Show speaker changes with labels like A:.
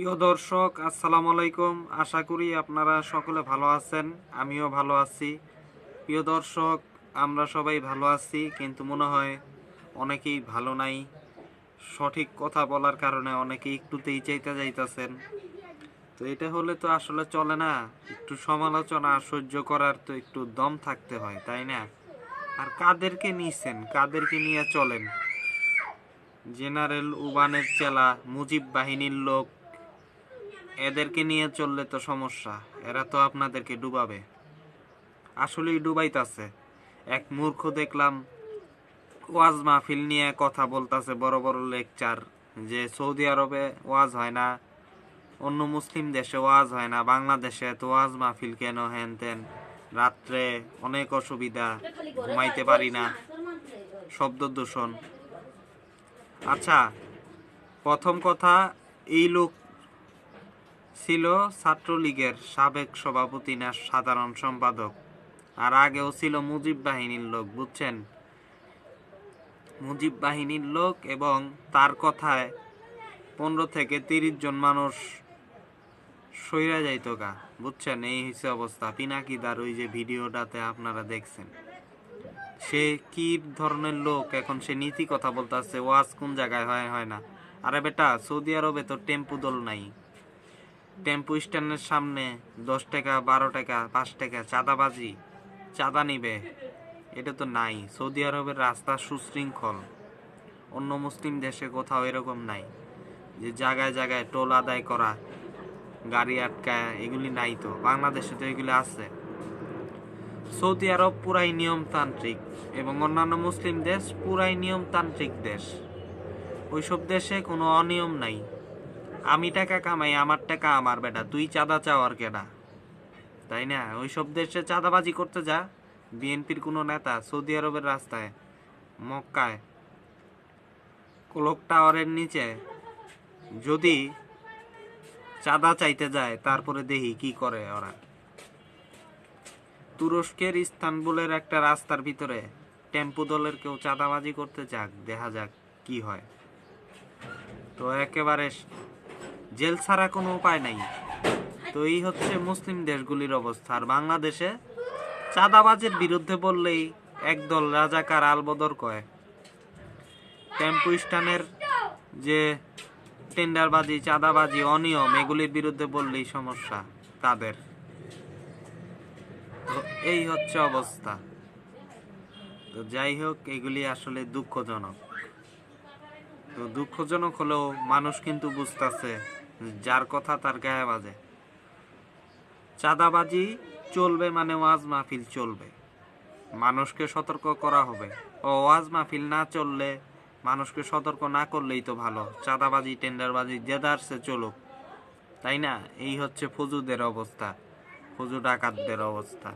A: প্রিয় দর্শক, আসসালামু আলাইকুম। আশা করি আপনারা সকলে ভালো আছেন, আমিও ভালো আছি। প্রিয় দর্শক, আমরা সবাই ভালো আছি, কিন্তু মনে হয় অনেকেই ভালো নাই। সঠিক কথা বলার কারণে অনেকেই একটুতেই চাইতে যাইতেছেন। তো এটা হলে তো আসলে চলে না। একটু সমালোচনা, সহ্য করার তো একটু দম থাকতে হয়, তাই না? আর কাদেরকে নিয়েছেন কাদেরকে নিয়ে চলেন? জেনারেল উবানের চেলা, মুজিব বাহিনীর লোক এদেরকে নিয়ে চললে তো সমস্যা, এরা তো আপনাদেরকে ডুবাবে। আসলেই ডুবাইতাছে। এক মূর্খ দেখলাম, ওয়াজ মাহফিল নিয়ে কথা বলতাছে বড় বড় লেকচার, যে সৌদি আরবে ওয়াজ হয় না, অন্য মুসলিম দেশে ওয়াজ হয় না, বাংলাদেশে তো ওয়াজ মাহফিল কেন হেন তেন? রাত্রে অনেক অসুবিধা, ঘুমাইতে পারি না। শব্দ দূষণ। আচ্ছা প্রথম কথা, এই লোক ছিল ছাত্রলীগের সাবেক সভাপতি না সাধারণ সম্পাদক। আর আগেও ছিল মুজিব বাহিনীর লোক, বুঝছেন? মুজিব বাহিনীর লোক এবং তার কথায় পনেরো থেকে তিরিশ জন মানুষ সইরা যাইত গা, বুঝছেন? এই হচ্ছে অবস্থা। পিনাকিদার ওই যে ভিডিওটাতে আপনারা দেখছেন। সে কি ধরনের লোক? এখন সে নীতি কথা বলতেছে, ওয়াজ কোন জায়গায় হয় হয় না। আরে বেটা, সৌদি আরবে তো টেম্পু দল নাই। টেম্পু স্ট্যান্ডের সামনে দশ টাকা, বারো টাকা, পাঁচ টাকা, চাঁদাবাজি, চাঁদা নিবে। এটা তো নাই। সৌদি আরবের রাস্তা সুশৃঙ্খল। অন্য মুসলিম দেশে কোথাও এরকম নাই যে জায়গায় জায়গায় টোল আদায় করা, গাড়ি আটকায়, এগুলি নাই তো। বাংলাদেশে তো এগুলি আছে। সৌদি আরব পুরাই নিয়মতান্ত্রিক এবং অন্যান্য মুসলিম দেশ পুরাই নিয়মতান্ত্রিক দেশ। ওইসব দেশে কোনো অনিয়ম নাই। আমি টাকা কামাই, আমার টাকা আমার বেটা, তুই চাঁদা চাওয়ার কেডা? তাই না? ওইসব দেশে চাঁদাবাজি করতে যা। বিএনপির কোনো নেতা সৌদি আরবের রাস্তায়, মক্কায়, ক্লক টাওয়ারের নিচে যদি চাঁদা চাইতে যায়, তারপরে দেখি কি করে ওরা। তুরস্কের ইস্তানবুলের একটা রাস্তার ভিতরে টেম্পু দলের কেউ চাঁদাবাজি করতে যাক, দেখা যাক কি হয়। তো একেবারে জেল ছাড়া কোনো উপায় নাই। তো এই হচ্ছে মুসলিম দেশগুলির অবস্থা। আর বাংলাদেশে চাঁদাবাজের বিরুদ্ধে বললেই একদল রাজাকার আলবদর কয়। টেম্পু স্ট্যান্ডের যে টেন্ডারবাজি, চাঁদাবাজি, অনিয়ম, এগুলির বিরুদ্ধে বললেই সমস্যা তাদের। এই হচ্ছে অবস্থা। তো যাই হোক, এগুলি আসলে দুঃখজনক। তো দুঃখজনক হলেও মানুষ কিন্তু বুঝতেছে যার কথা তার গায়ে বাজে। চাঁদাবাজি চলবে মানে ওয়াজ মাহফিল চলবে। মানুষকে সতর্ক করা হবে। ও ওয়াজ মাহফিল না চললে মানুষকে সতর্ক না করলেই তো ভালো। চাঁদাবাজি, টেন্ডারবাজি জেদারসে চলুক। তাই না? এই হচ্ছে ফজুদের অবস্থা। ফজু ডাকাতদের অবস্থা।